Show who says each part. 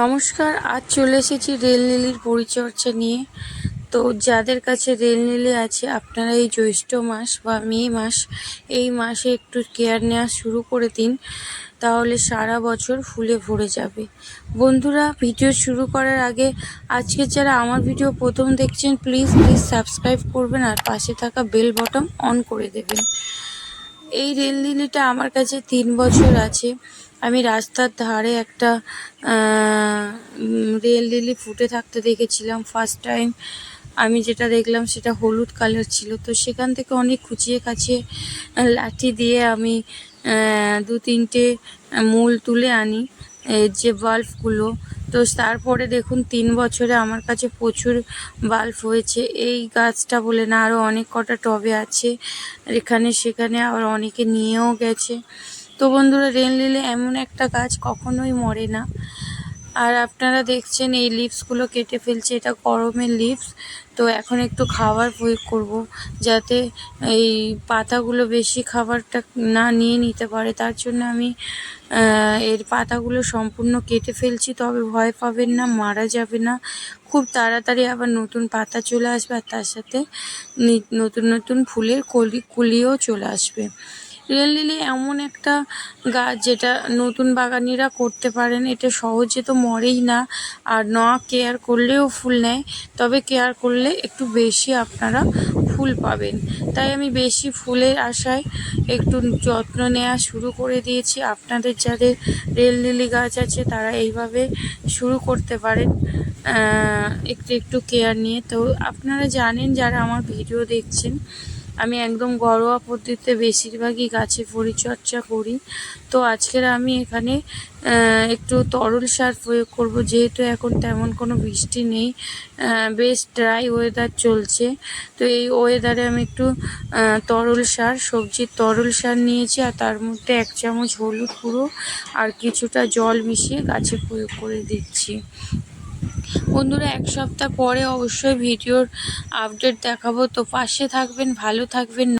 Speaker 1: নমস্কার, আজ চলে এসেছি রেল লিলির পরিচর্যা নিয়ে। তো যাদের কাছে রেল লিলি আছে, আপনারা এই জ্যৈষ্ঠ মাস বা মে মাস, এই মাসে একটু কেয়ার নেওয়া শুরু করে দিন, তাহলে সারা বছর ফুলে ভরে যাবে। বন্ধুরা, ভিডিও শুরু করার আগে আজকে যারা আমার ভিডিও প্রথম দেখছেন প্লিজ প্লিজ সাবস্ক্রাইব করবেন আর পাশে থাকা বেল বটন অন করে দেবেন। এই রেল লিলিটা আমার কাছে তিন বছর আছে। আমি রাস্তার ধারে একটা রেল লিলি ফুটে থাকতে দেখেছিলাম। ফার্স্ট টাইম আমি যেটা দেখলাম সেটা হলুদ কালার ছিল। তো সেখান থেকে অনেক খুঁচিয়ে কাছে লাঠি দিয়ে আমি দু তিনটে মূল তুলে আনি। যে বাল্বগুলো তো তারপরে দেখুন, তিন বছরে আমার কাছে প্রচুর বাল্ব হয়েছে। এই গাছটা বলে না আরও অনেক কটা টবে আছে। এখানে সেখানে আবার অনেকে নিয়েও গেছে। তো বন্ধুরা রেল লিলে এমন একটা গাছ কখনোই মরে না। আর আপনারা দেখছেন এই লিভসগুলো কেটে ফেলছে, এটা গরমের লিভস তো এখন একটু খাবার প্রয়োগ করব যাতে এই পাতাগুলো বেশি খাবারটা না নিয়ে নিতে পারে। তার জন্য আমি এর পাতাগুলো সম্পূর্ণ কেটে ফেলছি, তবে ভয় পাবেন না, মারা যাবে না। খুব তাড়াতাড়ি আবার নতুন পাতা চলে আসবে, আর তার সাথে নতুন নতুন ফুলের কলি কুলিও চলে আসবে। রিয়েল লিলি এমন একটা গাছ যেটা নতুন বাগানিরা করতে পারেন। এটা সহজে তো মরেই না। আর না কেয়ার করলেও ফুল নেয়। তবে কেয়ার করলে একটু বেশি আপনারা ফুল পাবেন। তাই আমি বেশি ফুলের আশায় একটু যত্ন নেওয়া শুরু করে দিয়েছি। আপনাদের যাদের রেল লিলি গাছ আছে, তারা এইভাবে শুরু করতে পারেন। একটু একটু কেয়ার নিয়ে। তো আপনারা জানেন, যারা আমার ভিডিও দেখছেন আমি একদম ঘরোয়া পদ্ধতিতে বেশিরভাগই গাছের পরিচর্যা করি। তো আজকের আমি এখানে একটু তরল সার প্রয়োগ করব। যেহেতু এখন তেমন কোনো বৃষ্টি নেই বেশ ড্রাই ওয়েদার চলছে। তো এই ওয়েদারে আমি একটু তরল সার, সবজির তরল সার নিয়েছি আর তার মধ্যে এক চামচ হলুদ গুঁড়ো আর কিছুটা জল মিশিয়ে গাছে প্রয়োগ করে দিচ্ছি। বন্ধুরা এক সপ্তাহ পরে অবশ্যই ভিডিওর আপডেট দেখাবো। তো পাশে থাকবেন ভালো থাকবেন।